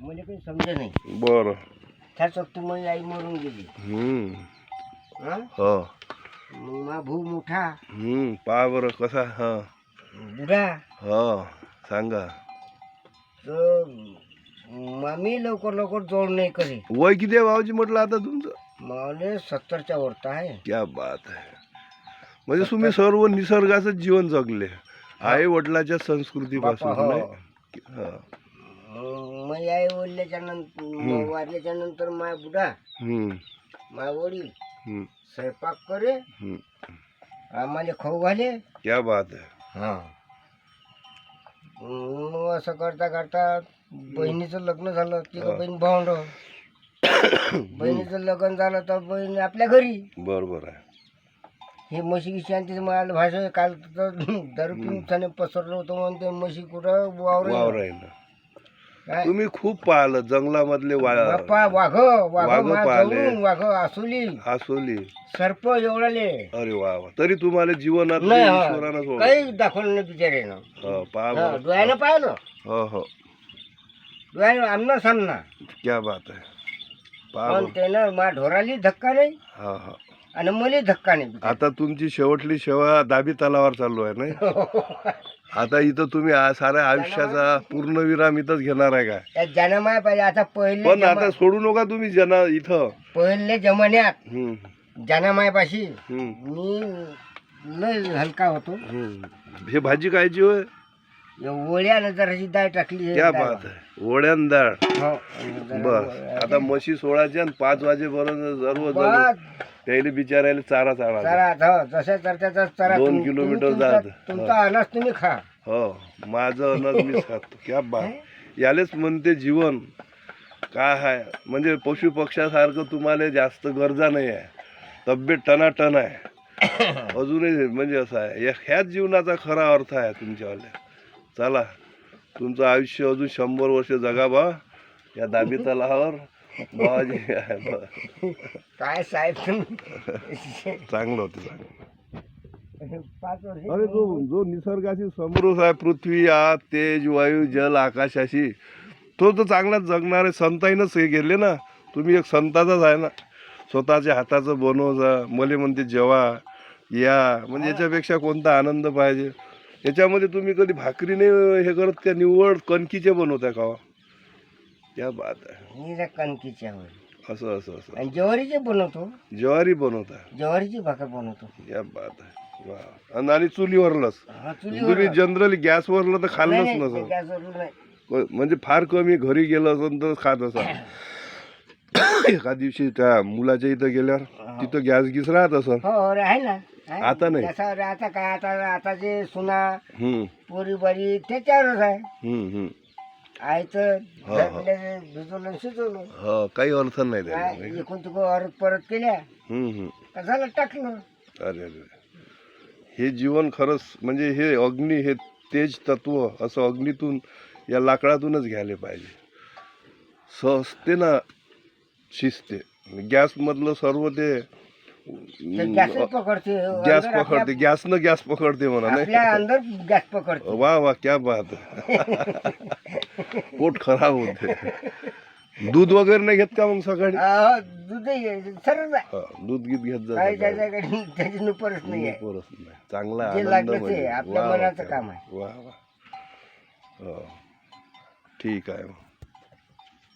मला काही समजा नाही. बरं. त्याच माझी आई मरून गेली. हा? हो. मग मा भाऊ मोठा. हम्म पहा बरं कसा हा. बुढा. हो सांगा. तर मामी लवकर लवकर जोड नाही करे. वय किती आहे भाऊजी म्हटलं आता तुमचं? मला सत्तरच्या वरता आहे. क्या बात आहे. म्हणजे तुम्ही सर्व निसर्गाचं जीवन जगले. आई वडिलाच्या संस्कृतीपासून हो. नाही? हा. मग मी आई वडल्याच्या नंतर वारल्याच्या नंतर माय बुढा हम्म, माय वडील हम्म, स्वयंपाक करे हम्म. आम्हाला खाऊ घाले. क्या बात आहे हा. मग असं करता करता बहिणीचं लग्न झालं ती हा. बहीण भावंड. बहिणीचं लग्न झालं तर बहीण आपल्या घरी. बरोबर आहे. हे म्हशी गिशी आणि तिथे मला भाषा काल तर दारू पिऊन त्याने पसरलं होतं म्हणून ते म्हशी कुठं वावर वावर आहे ना तुम्ही खूप पाहिलं जंगलामधले बाप्पा वाघ वाघ वाघ पाहिले. वाघ आसुली. आसोली. सर्प एवढाले. अरे वा वा. तरी तुम्हाला जीवनात नाही हा. ईश्वरानं सोडलं. काही दाखवलं नाही बिचाऱ्यानं. हो पहा हा, बरं. डोळ्यानं पाहिलं? हो हो. डोळ्यानं आमना सामना. क्या बात आहे. पहा पण बरं. त्यानं मा ढोराली धक्का नाही. हा हा. आणि मला धक्का नाही आता तुमची शेवटली सेवा दाबी तलावावर चालू आहे नाही? आता इथं तुम्ही आ- साऱ्या आयुष्याचा पूर्णविराम इथंच घेणार आहे काय त्या जनमाय पाहिजे आता पहिले पण जमा- आता सोडू नका तुम्ही जना इथं. पहिले जमान्यात हम्म, जनमायपाशी हम्म, मी लय हलका होतो. हम्म. हे भाजी कायची होय? ओळ्यानं जराशी डाळ टाकली क्या. बात आहे. ओढ्यान डाळ हो ओळ्या- आता म्हशी सोळाच्या आणि पाच वाजेपर्यंत सर्व बस, त्याला बिचारायला चारा हो, चरा. दोन तुम- किलोमीटर तुम्ही तुमचा- जात. तुमचा अनाज तुम्ही खा. हो माझं अनाज मी खातो. क्या बात. यालेच म्हणते जीवन. काय आहे म्हणजे पशु पक्ष्यासारखं तुम्हाला जास्त गरजा नाही आहे. तब्येत टनाटन आहे. अजूनही म्हणजे असं आहे. या- ह्याच जीवनाचा खरा अर्थ आहे तुमच्यावाल्या. चला. तुमचं आयुष्य अजून शंभर वर्ष जगा बा. या दाबी तलावावर बाबाजी. काय साहेब चांगलं होतं चांगलं. पाच वर्ष अरे जो जो निसर्गाशी समृद्ध आहे पृथ्वी आत तेज वायू जल आकाशाशी तो तर चांगलाच जगणार आहे. संताईनंच हे गेले ना. तुम्ही एक संताचाच आहे ना. स्वतःच्या हाताचं बनवजा मले म्हणते जेवा या. म्हणजे याच्यापेक्षा कोणता आनंद पाहिजे? याच्यामध्ये तुम्ही कधी भाकरीने हे करत का? निव्वळ कणकीचे बनवताय का? क्या बात आहे. त्या वर असं असं असं. आणि ज्वारीचे बनवतो. ज्वारी बनवताय ज्वारीची भाकर बनवतो. या बात आहे. वा. आणि- आणि चुलीवरलंच. हा चुलीवर तुम्ही जनरली गॅसवरलं तर खाल्लंच नाही, नसं नाही. म्हणजे फार कमी घरी गेलं असेल तर खात असा एका दिवशी त्या मुलाच्या इथं गेल्यावर तिथं गॅस गिस राहत असं हो ना. आहे. आता नाही. आता काय आता आता जे सुना हम्म. पोरी बारी त्याच्यावरच आहे. हम्म हम्म. आयचं हो, हो. भिजवलं शिजवलं हो काही अर्थ नाही त्याला काय, नाही का? परत परत केल्या. हम्म हम्म. का झालं टाकलं? अरे अरे हे जीवन खरंच म्हणजे हे अग्नी हे तेज तत्व असं अग्नीतून या लाकडातूनच घ्यायला पाहिजे. सहजते ना शिजते. गॅसमधलं सर्व ते गॅस पकडते. गॅस अंदर पकडते. गॅसनं गॅस पकडते म्हणा आपल्या नाही अंदर गॅस पकडते. वा वा क्या बात. पोट खराब होते. दूध वगैरे नाही घेत का मग सकाळी? सरळ आहे हा, दूध गीत घेत जा काही सकाळी. त्याच्याकडे त्याची नुपरच नाही आहे. पोरच नाही. चांगला जे आनंद लागलं ते म्हणजे. आपल्या वा वा, मनाचं क्या काम वा वा. हो. ठीक आहे. मग